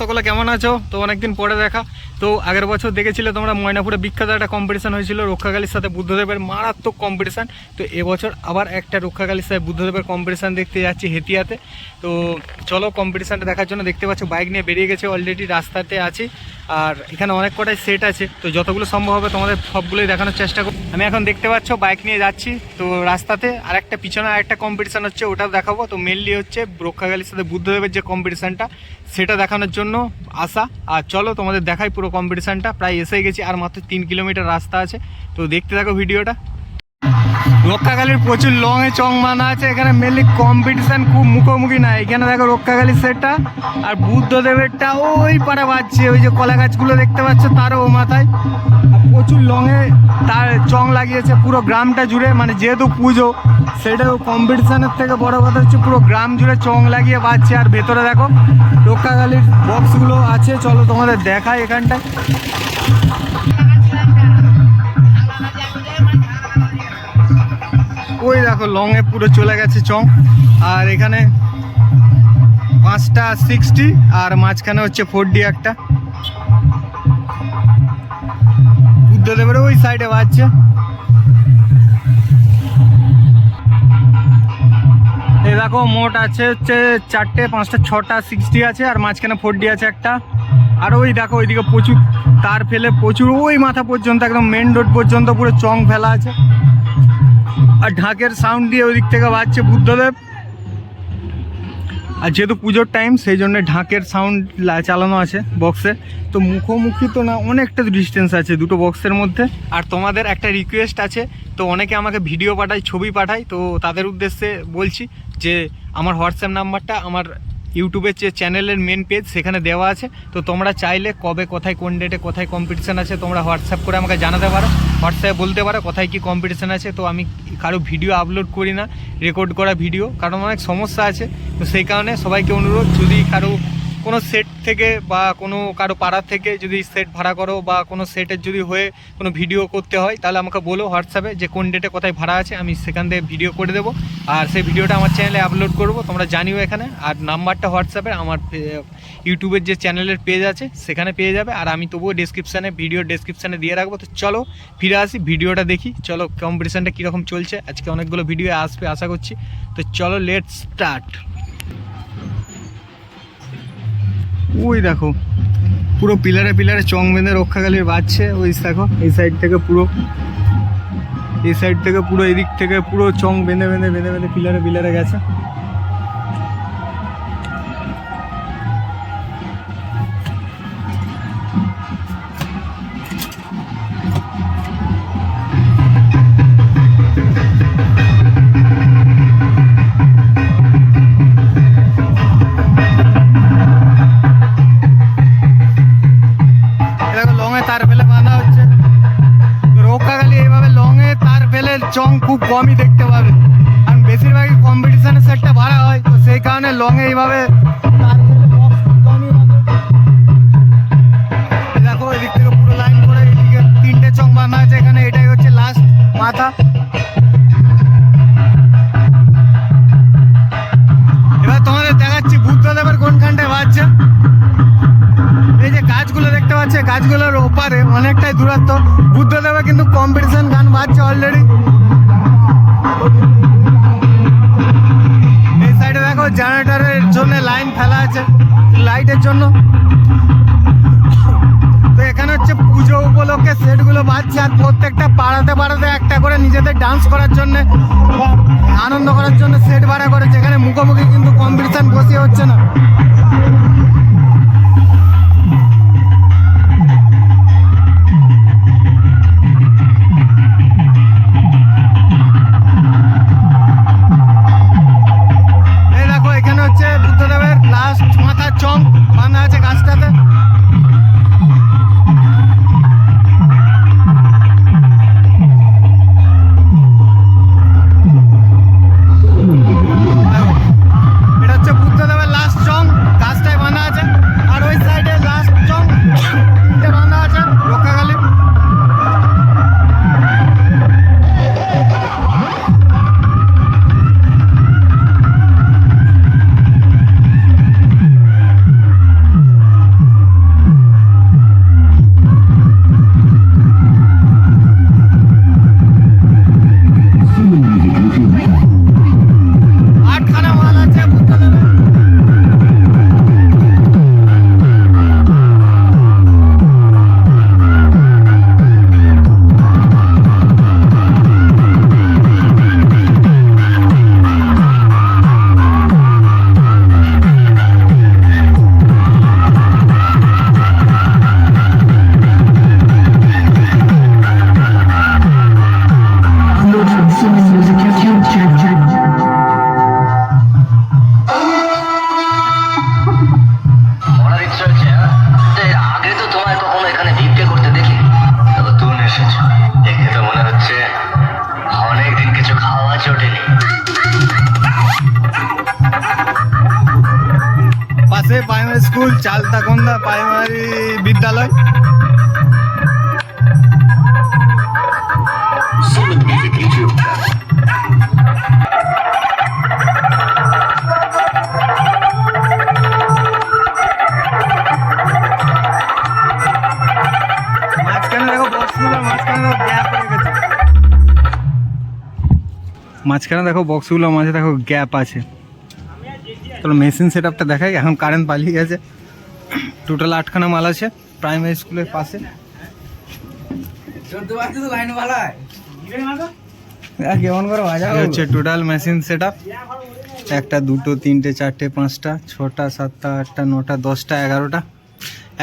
সকলে কেমন আছো? তো অনেকদিন পরে দেখা। তো আগের বছর দেখেছিলে তোমরা ময়নাপুরে বিখ্যাত একটা কম্পিটিশন হয়েছিল, রক্ষাকালীর সাথে বুদ্ধদেবের মারাত্মক কম্পিটিশান তো এবছর আবার একটা রক্ষাকালীর সাথে বুদ্ধদেবের কম্পিটিশান দেখতে যাচ্ছি হেতিয়াতে তো চলো কম্পিটিশানটা দেখার জন্য দেখতে পাচ্ছ বাইক নিয়ে বেরিয়ে গেছে অলরেডি রাস্তাতে আছি। আর এখানে অনেক কটাই সেট আছে, তো যতগুলো সম্ভব হবে তোমাদের সবগুলোই দেখানোর চেষ্টা করব। আমি এখন দেখতে পাচ্ছ বাইক নিয়ে যাচ্ছি, তো রাস্তাতে আর একটা পিছনে আরেকটা কম্পিটিশান হচ্ছে, ওটাও দেখাবো। তো মেনলি হচ্ছে রক্ষাকালীর সাথে বুদ্ধদেবের যে কম্পিটিশানটা সেটা দেখানোর জন্য আসা আর চলো তোমাদের দেখাই পুরো কম্পিটিশানটা প্রায় এসে গেছি আর মাত্র তিন কিলোমিটার রাস্তা আছে। তো দেখতে থাকো ভিডিওটা রক্ষাকালীর প্রচুর লং এ চং মানা আছে, এখানে মেনলি কম্পিটিশন খুব মুখোমুখি না এখানে দেখো রক্ষাকালীর সেটটা আর বুদ্ধদেবেরটা ওই পাড়া বাজছে, ওই যে কলা গাছগুলো দেখতে পাচ্ছ তারও ও মাথায়। প্রচুর লং এ তার চং লাগিয়েছে, পুরো গ্রামটা জুড়ে মানে যেহেতু পুজো, সেটাও কম্পিটিশনের থেকে বড় কথা হচ্ছে পুরো গ্রাম জুড়ে চং লাগিয়ে বাজছে। আর ভেতরে দেখো, রক্ষাকালীর বক্সগুলো আছে, চলো তোমাদের দেখায় এখানটায়। ওই দেখো লংয়ে পুরো চলে গেছে চং। আর এখানে পাঁচটা সিক্সটি আর মাঝখানে হচ্ছে ফোর ডি একটা। বুদ্ধদেবের ওই সাইডে বাজছে। এই দেখো, মোট আছে হচ্ছে চারটে, পাঁচটা, ছটা সিক্সটি আছে, আর মাঝখানে ফোর ডি আছে একটা। আর ওই দেখো, ওইদিকে প্রচুর, তার ফেলে প্রচুর, ওই মাথা পর্যন্ত, একদম মেন রোড পর্যন্ত পুরো চং ফেলা আছে। আর ঢাকের সাউন্ড দিয়ে ওই দিক থেকে বাজছে বুদ্ধদেব। আর যেহেতু পুজোর টাইম সেই জন্য ঢাকের সাউন্ড চালানো আছে বক্সে তো মুখোমুখি তো না, অনেকটা ডিস্টেন্স আছে দুটো বক্সের মধ্যে। আর তোমাদের একটা রিকোয়েস্ট আছে, তো অনেকে আমাকে ভিডিও পাঠায়, ছবি পাঠায়, তো তাদের উদ্দেশ্যে বলছি যে, আমার হোয়াটসঅ্যাপ নাম্বারটা আমার ইউটিউবের যে চ্যানেলের মেন পেজ সেখানে দেওয়া আছে। তো তোমরা চাইলে কবে, কোথায়, কোন ডেটে কোথায় কম্পিটিশান আছে, তোমরা হোয়াটসঅ্যাপ করে আমাকে জানাতে পারো। হোয়াটসঅ্যাপে বলতে পারো কোথায় কি কম্পিটিশান আছে। তো আমি কারও ভিডিও আপলোড করি না রেকর্ড করা ভিডিও কারণ অনেক সমস্যা আছে। তো সেই কারণে সবাইকে অনুরোধ, যদি কারও কোনো সেট থেকে বা কোনো কারও পাড়ার থেকে যদি সেট ভাড়া করো বা কোনো সেটের যদি হয়ে কোনো ভিডিও করতে হয়, তাহলে আমাকে বলো হোয়াটসঅ্যাপে যে কোন ডেটে কোথায় ভাড়া আছে, আমি সেখান থেকে ভিডিও করে দেবো। আর সেই ভিডিওটা আমার চ্যানেলে আপলোড করব, তোমরা জানিও এখানে। আর নাম্বারটা হোয়াটসঅ্যাপে আমার ইউটিউবের যে চ্যানেলের পেজ আছে, সেখানে পেয়ে যাবে। আর আমি তবুও ডিসক্রিপশানে ভিডিও ডিসক্রিপশানে দিয়ে রাখব। তো চলো, ফিরে আসি ভিডিওটা দেখি। চলো কম্পিটিশানটা কীরকম চলছে? আজকে অনেকগুলো ভিডিও আসবে, আশা করছি। তো চলো লেট স্টার্ট ওই দেখো, পুরো পিলারে পিলারে চং বেঁধে রক্ষাকালীর বাড়ছে ওই দেখো, এই সাইড থেকে পুরো, এই সাইড থেকে পুরো এদিক থেকে পুরো চং বেঁধে বেঁধে বেঁধে বেঁধে পিলারে পিলারে গেছে। কমই দেখতে পাবে। কারণ বেশিরভাগই কম্পিটিশনের সেটটা ভাড়া হয় তো সেই কারণে লংয়ে এইভাবে জেনারেটরের জন্য লাইন ফেলা আছে লাইটের জন্য। তো এখানে হচ্ছে পুজো উপলক্ষে সেটগুলো বাজছে আর প্রত্যেকটা পাড়াতে পাড়াতে একটা করে নিজেদের ডান্স করার জন্য আনন্দ করার জন্য সেট ভাড়া করেছে। এখানে মুখোমুখি কিন্তু কম্পিটিশন বসিয়ে হচ্ছে না। স্কুল চালতাকন্দা প্রাইমারি বিদ্যালয়. মাঝখানে দেখো বক্সগুলোর মাঝে দেখো গ্যাপ আছে তোর মেশিন সেট আপটা দেখাই এখন কারেন্ট পালিয়ে গেছে। টোটাল আটখানা মাল আছে প্রাইমারি স্কুলের পাশে। কেমন করে হচ্ছে টোটাল মেশিন সেট আপ একটা দুটো তিনটে চারটে পাঁচটা ছটা সাতটা আটটা নটা দশটা এগারোটা।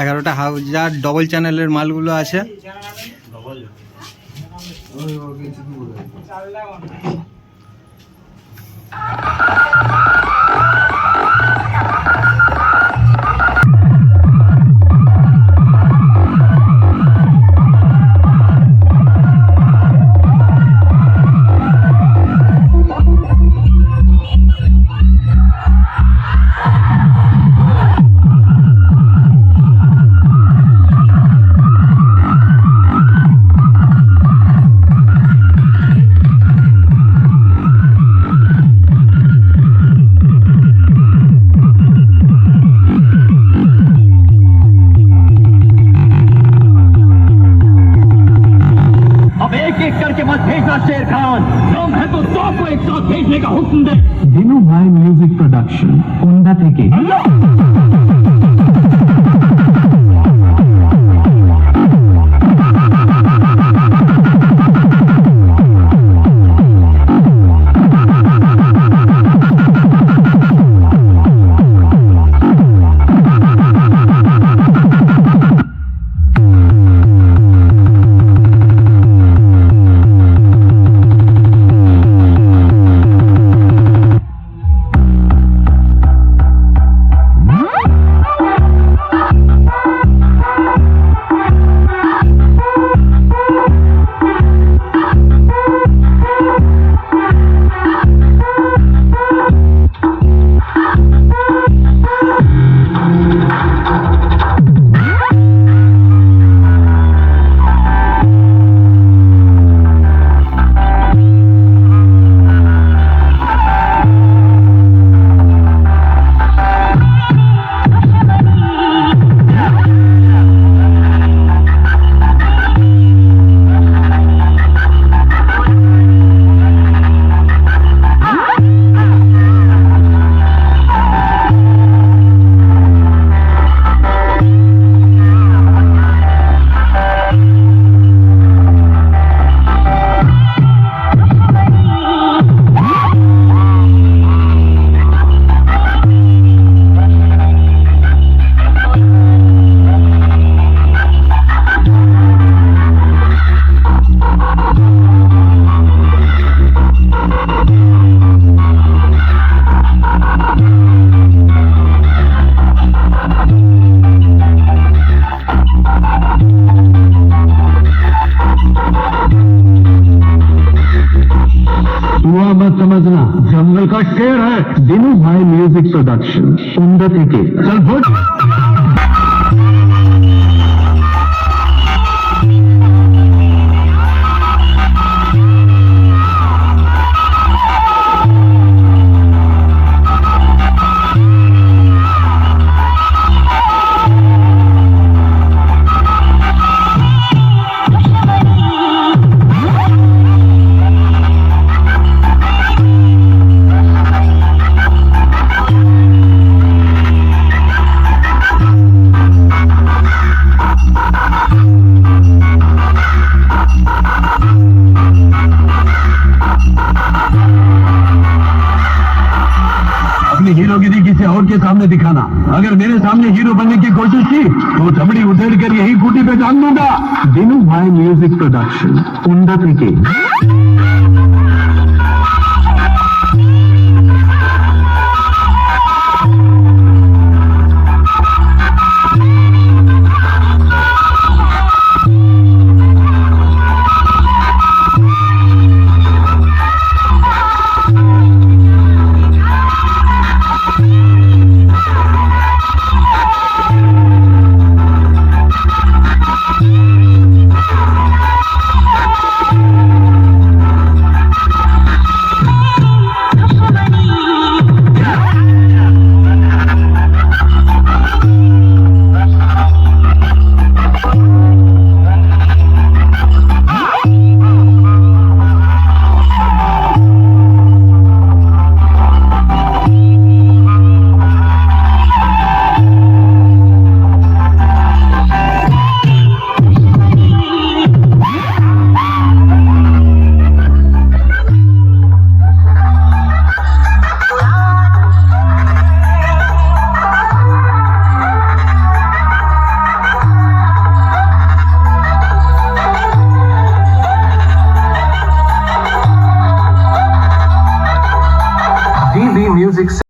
এগারোটা হাজার ডবল চ্যানেলের মালগুলো আছে। एक एक करके मत भेजना शेर खान। दम है तो दो को एक साथ भेजने का हुक्म दे। दिनू भाई म्यूज़िक प्रोडक्शन कुंडा थे मत समझना जंगल का शेर है दिनू भाई म्यूजिक प्रोडक्शन उंडा থেকে चल फुट सामने दिखाना। अगर मेरे सामने हीरो बनने की कोशिश की तो चमड़ी उधेड़ कर यही खूटी पे जान दूँगा। दिनू भाई म्यूज़िक प्रोडक्शन कुंडा থেকে